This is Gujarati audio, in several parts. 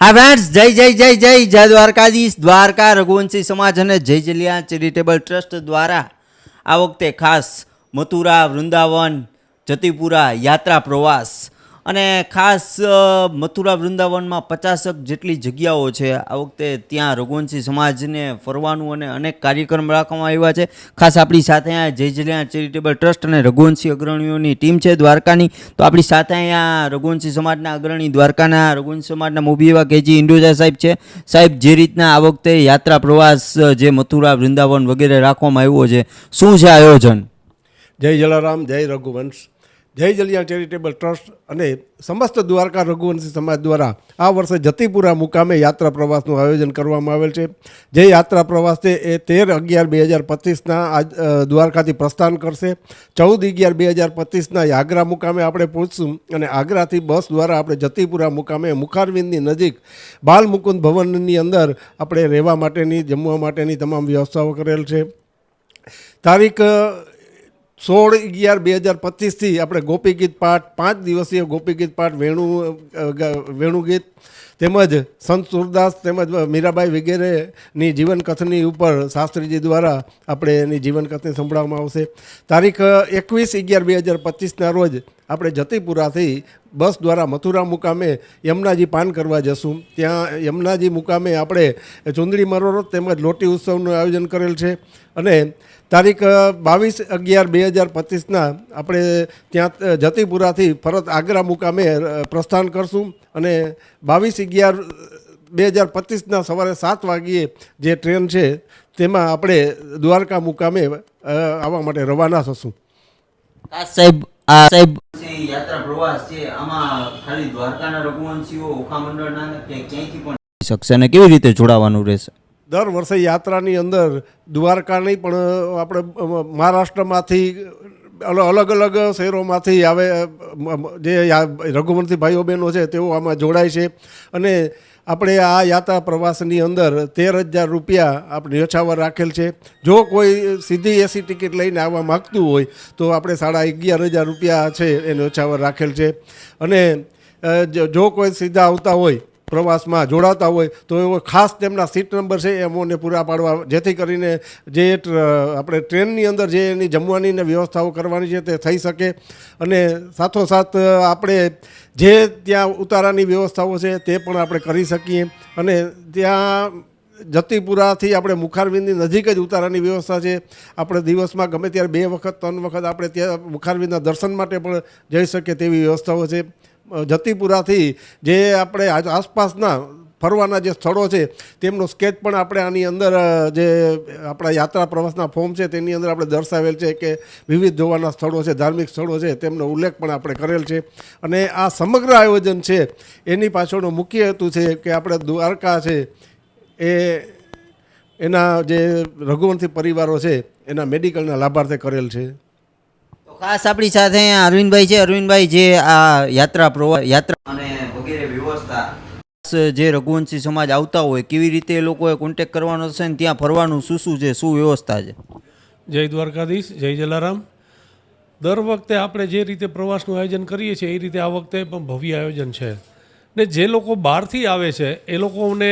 હા ફ્રેન્ડ્સ જય જય જય જય જય દ્વારકાધીશ, દ્વારકા રઘુવંશી સમાજ અને જય જલિયા ચેરિટેબલ ટ્રસ્ટ દ્વારા આ વખતે ખાસ મથુરા, વૃંદાવન, જતીપુરા યાત્રા પ્રવાસ અને ખાસ મથુરા વૃંદાવનમાં પચાસક જેટલી જગ્યાઓ છે. આ વખતે ત્યાં રઘુવંશી સમાજને ફરવાનું અને અનેક કાર્યક્રમ રાખવામાં આવ્યા છે. ખાસ આપણી સાથે અહીંયા જય જલિયા ચેરિટેબલ ટ્રસ્ટ અને રઘુવંશી અગ્રણીઓની ટીમ છે દ્વારકાની. તો આપણી સાથે અહીંયા રઘુવંશી સમાજના અગ્રણી દ્વારકાના રઘુવંશી સમાજના મોભી એવા કેજી ઇન્ડોજા સાહેબ છે. સાહેબ, જે રીતના આ વખતે યાત્રા પ્રવાસ જે મથુરા વૃંદાવન વગેરે રાખવામાં આવ્યો છે, શું છે આયોજન? જય જલારામ, જય રઘુવંશ. જય જલિયા ચેરિટેબલ ટ્રસ્ટ અને સમસ્ત દ્વારકા રઘુવંશી સમાજ દ્વારા આ વર્ષે જતીપુરા મુકામે યાત્રા પ્રવાસનું આયોજન કરવામાં આવેલ છે. જે યાત્રા પ્રવાસ છે એ તેર અગિયાર બે હજાર પચીસના આજ દ્વારકાથી પ્રસ્થાન કરશે. ચૌદ અગિયાર બે હજાર પચીસના આગ્રા મુકામે આપણે પહોંચશું અને આગ્રાથી બસ દ્વારા આપણે જતીપુરા મુકામે મુખારવિંદની નજીક બાલ મુકુંદ ભવનની અંદર આપણે રહેવા માટેની, જમવા માટેની તમામ વ્યવસ્થાઓ કરેલ છે. તારીખ સોળ અગિયાર બે હજાર પચીસથી આપણે ગોપી ગીત પાઠ, પાંચ દિવસીય ગોપી ગીત પાઠ, વેણુ વેણુગીત વેણુ ગીત તેમજ સંત સુરદાસ તેમજ મીરાબાઈ વગેરેની જીવનકથની ઉપર શાસ્ત્રીજી દ્વારા આપણે એની જીવનકથની સંભળાવવામાં આવશે. તારીખ એકવીસ અગિયાર બે હજાર પચીસના રોજ આપણે જતીપુરાથી બસ દ્વારા મથુરા મુકામે યમુનાજી પાન કરવા જશું. ત્યાં યમુનાજી મુકામે આપણે ચુંદડી મરોરો તેમજ લોટી ઉત્સવનું આયોજન કરેલ છે. અને તારીખ બાવીસ અગિયાર બે હજાર પચીસના આપણે ત્યાં જતીપુરાથી ફરત આગ્રા મુકામે પ્રસ્થાન કરશું. અને બાવીસ અગિયાર, બે હજાર પચીસના સવારે સાત વાગ્યે જે ટ્રેન છે તેમાં આપણે દ્વારકા મુકામે આવવા માટે રવાના થશું. આ સાહેબ આ સાહેબ યાત્રા પ્રવાસ છે આમાં ખાલી દ્વારકાના રઘુવંશીઓ ઓખા મંડળના કે ક્યાંયથી પણ શકશે અને કેવી રીતે જોડાવાનું રહેશે? દર વર્ષે યાત્રાની અંદર દ્વારકાની પણ આપણે મહારાષ્ટ્રમાંથી અલગ અલગ શહેરોમાંથી આવે જે રઘુવંશી ભાઈઓ બહેનો છે, તેઓ આમાં જોડાય છે. અને આપણે આ યાત્રા પ્રવાસની અંદર તેર હજાર રૂપિયા આપણે યછાવર રાખેલ છે. જો કોઈ સીધી એસી ટિકિટ લઈને આવવા માગતું હોય, તો આપણે સાડા અગિયાર હજાર રૂપિયા છે એને યછાવર રાખેલ છે. અને જો કોઈ સીધા આવતા હોય પ્રવાસમાં જોડાતા હોય, તો એવો ખાસ તેમના સીટ નંબર છે એ અમોને પૂરા પાડવા, જેથી કરીને જે આપણે ટ્રેનની અંદર જે એની જમવાની ને વ્યવસ્થાઓ કરવાની છે તે થઈ શકે. અને સાથોસાથ આપણે જે ત્યાં ઉતારાની વ્યવસ્થાઓ છે તે પણ આપણે કરી શકીએ. અને ત્યાં જતીપુરાથી આપણે મુખારવિંદની નજીક જ ઉતારાની વ્યવસ્થા છે. આપણે દિવસમાં ગમે ત્યારે બે વખત, ત્રણ વખત આપણે ત્યાં મુખારવિંદના દર્શન માટે પણ જઈ શકીએ તેવી વ્યવસ્થાઓ છે. જતીપુરાથી જે આપણે આસપાસના ફરવાના જે સ્થળો છે, તેમનો સ્કેચ પણ આપણે આની અંદર જે આપણા યાત્રા પ્રવાસના ફોર્મ છે, તેની અંદર આપણે દર્શાવેલ છે કે વિવિધ જોવાના સ્થળો છે, ધાર્મિક સ્થળો છે, તેમનો ઉલ્લેખ પણ આપણે કરેલ છે. અને આ સમગ્ર આયોજન છે, એની પાછળનો મુખ્ય હેતુ છે કે આપણે દ્વારકા છે, એ, એના જે રઘુવંશી પરિવારો છે, એના મેડિકલના લાભાર્થે કરેલ છે. ખાસ આપણી સાથે અહીંયા અરવિંદભાઈ છે. અરવિંદભાઈ જે આ યાત્રા પ્રવાસ યાત્રા અને વગેરે વ્યવસ્થા. જે રઘુવંશી સમાજ આવતા હોય કેવી રીતે એ લોકોએ કોન્ટેક કરવાનો છે ને ત્યાં ફરવાનું શું શું છે શું વ્યવસ્થા છે? જય દ્વારકાધીશ જય જલારામ. દર વખતે આપણે જે રીતે પ્રવાસનું આયોજન કરીએ છીએ એ રીતે આ વખતે પણ ભવ્ય આયોજન છે. ને જે લોકો બહારથી આવે છે એ લોકોને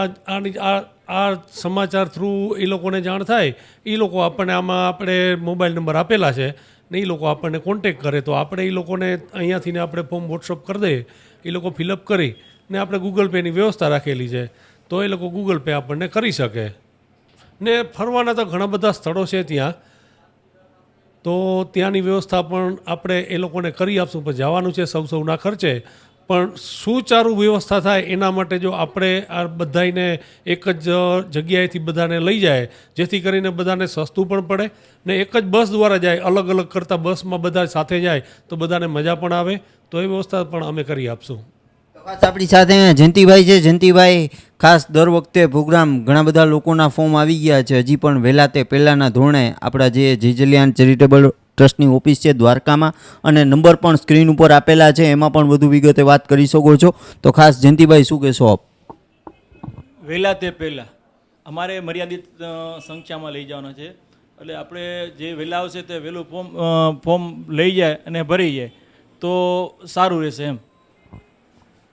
આ આ આ સમાચાર થ્રુ એ લોકોને જાણ થાય એ લોકો આપણને આમાં આપણે મોબાઈલ નંબર આપેલા છે. ને એ લોકો આપણને કોન્ટેક કરે. તો આપણે એ લોકોને અહીંયાથી ને આપણે ફોર્મ વોટ્સઅપ કરી દઈએ. એ લોકો ફિલઅપ કરી ને આપણે ગૂગલ પેની વ્યવસ્થા રાખેલી છે. તો એ લોકો ગૂગલ પે આપણને કરી શકે. ને ફરવાના તો ઘણા બધા સ્થળો છે ત્યાં. તો ત્યાંની વ્યવસ્થા પણ આપણે એ લોકોને કરી આપશું. પણ જવાનું છે સૌ સૌના ખર્ચે. પણ સુચારું વ્યવસ્થા થાય એના માટે જો આપણે આ બધાને એક જ જગ્યાએથી બધાને લઈ જાય, જેથી કરીને બધાને સસ્તું પણ પડે ને એક જ બસ દ્વારા જાય, અલગ અલગ કરતાં બસમાં બધા સાથે જાય, તો બધાને મજા પણ આવે. તો એ વ્યવસ્થા પણ અમે કરી આપશું. આપણી સાથે જયંતિભાઈ છે. જયંતિભાઈ, ખાસ દર વખતે પ્રોગ્રામ ઘણા બધા લોકોના ફોર્મ આવી ગયા છે. હજી પણ વહેલા તે પહેલાંના ધોરણે આપણા જે જીજલિયાન ચેરિટેબલ ટ્રસ્ટની ઓફિસ છે દ્વારકામાં અને નંબર પણ સ્ક્રીન ઉપર આપેલા છે. એમાં પણ વધુ વિગતે વાત કરી શકો છો. તો ખાસ જયંતિભાઈ શું કહેશો આપ? વહેલા તે પહેલાં. અમારે મર્યાદિત સંખ્યામાં લઈ જવાના છે. એટલે આપણે જે વહેલા આવશે તે વહેલું ફોર્મ ફોર્મ લઈ જાય અને ભરી જાય. તો સારું રહેશે એમ.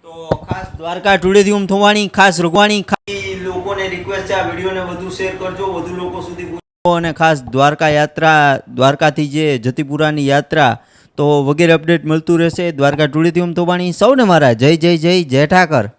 તો ખાસ દ્વારકા ટુડેથી હું થવાની ખાસ રૂકવાણી ખાસ લોકોને રિક્વેસ્ટ છે આ વિડીયોને વધુ શેર કરજો. વધુ લોકો સુધી અને ખાસ દ્વારકા યાત્રા, દ્વારકાથી જે જતીપુરાની યાત્રા, તો વગેરે અપડેટ મળતું રહેશે. દ્વારકા ટુડીથી હું તોબાણી સૌને મારા જય જય જય જય ઠાકર.